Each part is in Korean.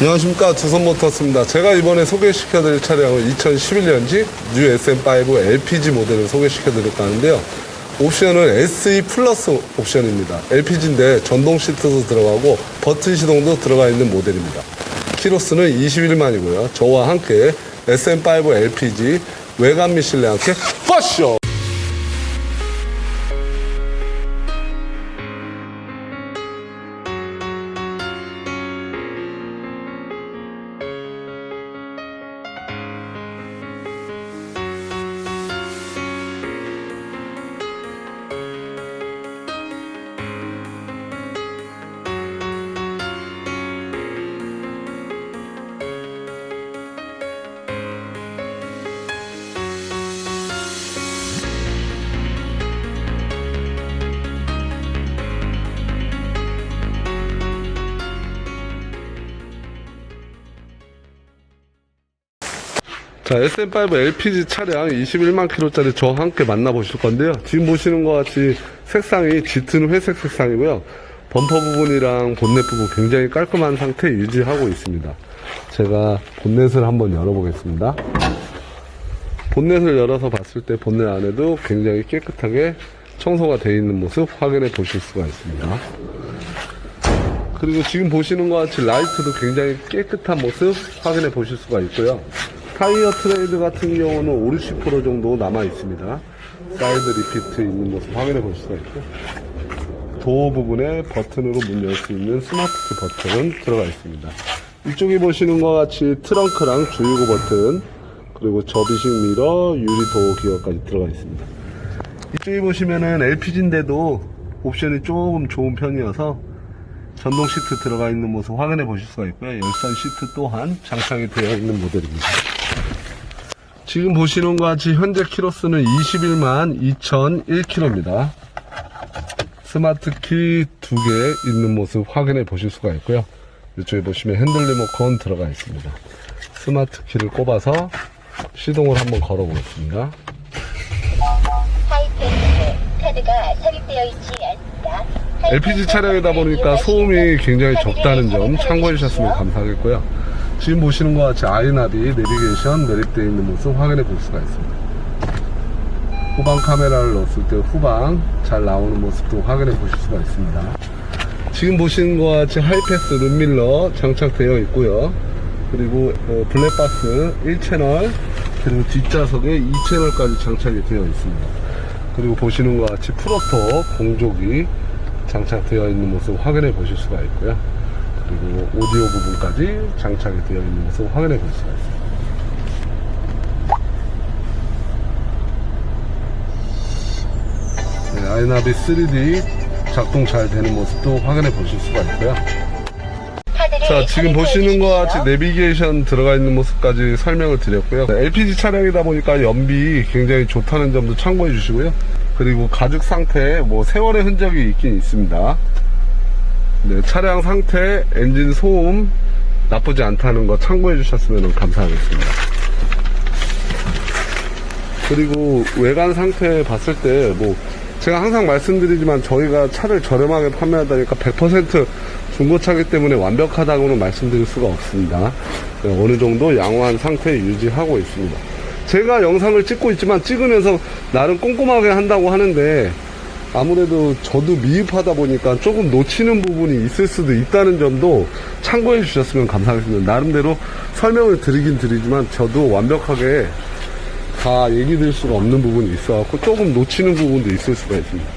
안녕하십니까 두선모터스입니다. 제가 이번에 소개시켜드릴 차량은 2011년식 뉴 SM5 LPG 모델을 소개시켜드릴까 하는데요. 옵션은 SE 플러스 옵션입니다. LPG인데 전동 시트도 들어가고 버튼 시동도 들어가 있는 모델입니다. 키로수는 21만이고요. 저와 함께 SM5 LPG 외관 및 실내 함께 빠쇼! 자, SM5 LPG 차량 21만 킬로짜리 저와 함께 만나보실 건데요. 지금 보시는 것 같이 색상이 짙은 회색 색상이고요. 범퍼 부분이랑 본넷 부분 굉장히 깔끔한 상태 유지하고 있습니다. 제가 본넷을 한번 열어보겠습니다. 본넷을 열어서 봤을 때 본넷 안에도 굉장히 깨끗하게 청소가 되어 있는 모습 확인해 보실 수가 있습니다. 그리고 지금 보시는 것 같이 라이트도 굉장히 깨끗한 모습 확인해 보실 수가 있고요. 타이어 트레이드 같은 경우는 5, 60% 정도 남아 있습니다. 사이드 리피트 있는 모습 확인해 보실 수가 있고 도어 부분에 버튼으로 문 열 수 있는 스마트키 버튼은 들어가 있습니다. 이쪽에 보시는 것 같이 트렁크랑 주유구 버튼 그리고 접이식 미러, 유리 도어 기어까지 들어가 있습니다. 이쪽에 보시면은 LPG인데도 옵션이 조금 좋은 편이어서 전동 시트 들어가 있는 모습 확인해 보실 수가 있고요. 열선 시트 또한 장착이 되어 있는 모델입니다. 지금 보시는 것 같이 현재 키로수는 21만 2001km입니다. 스마트키 두 개 있는 모습 확인해 보실 수가 있고요. 이쪽에 보시면 핸들 리모컨 들어가 있습니다. 스마트키를 꼽아서 시동을 한번 걸어 보겠습니다. 카드가 삽입되어 있지 않습니다. LPG 차량이다 보니까 소음이 굉장히 적다는 점 참고해 주셨으면 감사하겠고요. 지금 보시는 것 같이 아이나비 내비게이션 매립되어 있는 모습 확인해 볼 수가 있습니다. 후방 카메라를 넣었을 때 후방 잘 나오는 모습도 확인해 보실 수가 있습니다. 지금 보시는 것 같이 하이패스 룸밀러 장착되어 있고요. 그리고 어, 블랙박스 1채널 그리고 뒷좌석에 2채널까지 장착이 되어 있습니다. 그리고 보시는 것 같이 프로토 공조기 장착되어 있는 모습 확인해 보실 수가 있고요. 그리고 오디오 부분까지 장착이 되어 있는 모습 확인해 볼 수가 있습니다. 네, 아이나비 3D 작동 잘 되는 모습도 확인해 보실 수가 있고요. 자, 지금 보시는 것 같이. 내비게이션 들어가 있는 모습까지 설명을 드렸고요. 네, LPG 차량이다 보니까 연비 굉장히 좋다는 점도 참고해 주시고요. 그리고 가죽 상태에 뭐 세월의 흔적이 있긴 있습니다. 네, 차량 상태, 엔진 소음 나쁘지 않다는 거 참고해 주셨으면 감사하겠습니다. 그리고 외관 상태 봤을 때 뭐 제가 항상 말씀드리지만 저희가 차를 저렴하게 판매하다니까 100% 중고차기 때문에 완벽하다고는 말씀드릴 수가 없습니다. 네, 어느 정도 양호한 상태 유지하고 있습니다. 제가 영상을 찍고 있지만 찍으면서 나름 꼼꼼하게 한다고 하는데 아무래도 저도 미흡하다 보니까 조금 놓치는 부분이 있을 수도 있다는 점도 참고해 주셨으면 감사하겠습니다. 나름대로 설명을 드리긴 드리지만 저도 완벽하게 다 얘기 드릴 수가 없는 부분이 있어갖고 조금 놓치는 부분도 있을 수가 있습니다.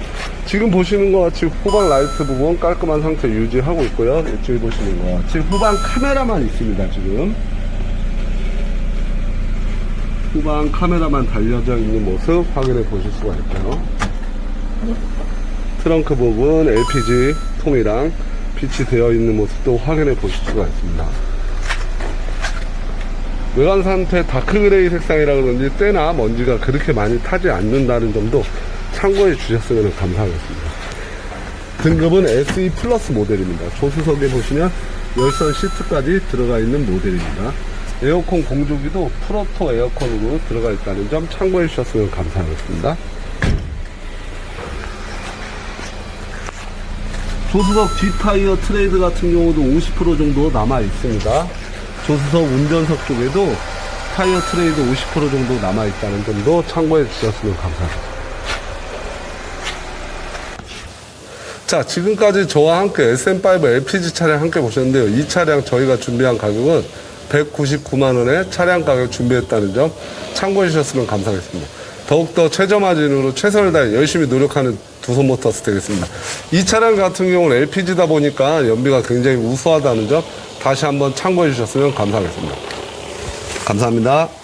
지금 보시는 것 같이 후방 라이트 부분 깔끔한 상태 유지하고 있고요. 이쪽에 보시는 것 같이 후방 카메라만 있습니다, 지금. 후방 카메라만 달려져 있는 모습 확인해 보실 수가 있고요. 트렁크 부분 LPG 통이랑 빛이 되어 있는 모습도 확인해 보실 수가 있습니다. 외관 상태 다크그레이 색상이라 그런지 때나 먼지가 그렇게 많이 타지 않는다는 점도 참고해 주셨으면 감사하겠습니다. 등급은 SE 플러스 모델입니다. 조수석에 보시면 열선 시트까지 들어가 있는 모델입니다. 에어컨 공조기도 프로토 에어컨으로 들어가 있다는 점 참고해 주셨으면 감사하겠습니다. 조수석 뒷타이어 트레이드 같은 경우도 50% 정도 남아 있습니다. 조수석 운전석 쪽에도 타이어 트레이드 50% 정도 남아 있다는 점도 참고해 주셨으면 감사하겠습니다. 자, 지금까지 저와 함께 SM5 LPG 차량 함께 보셨는데요. 이 차량 저희가 준비한 가격은 199만원에 차량 가격 준비했다는 점 참고해 주셨으면 감사하겠습니다. 더욱더 최저 마진으로 최선을 다해 열심히 노력하는 두 손 모터스 되겠습니다. 이 차량 같은 경우는 LPG다 보니까 연비가 굉장히 우수하다는 점 다시 한번 참고해 주셨으면 감사하겠습니다. 감사합니다.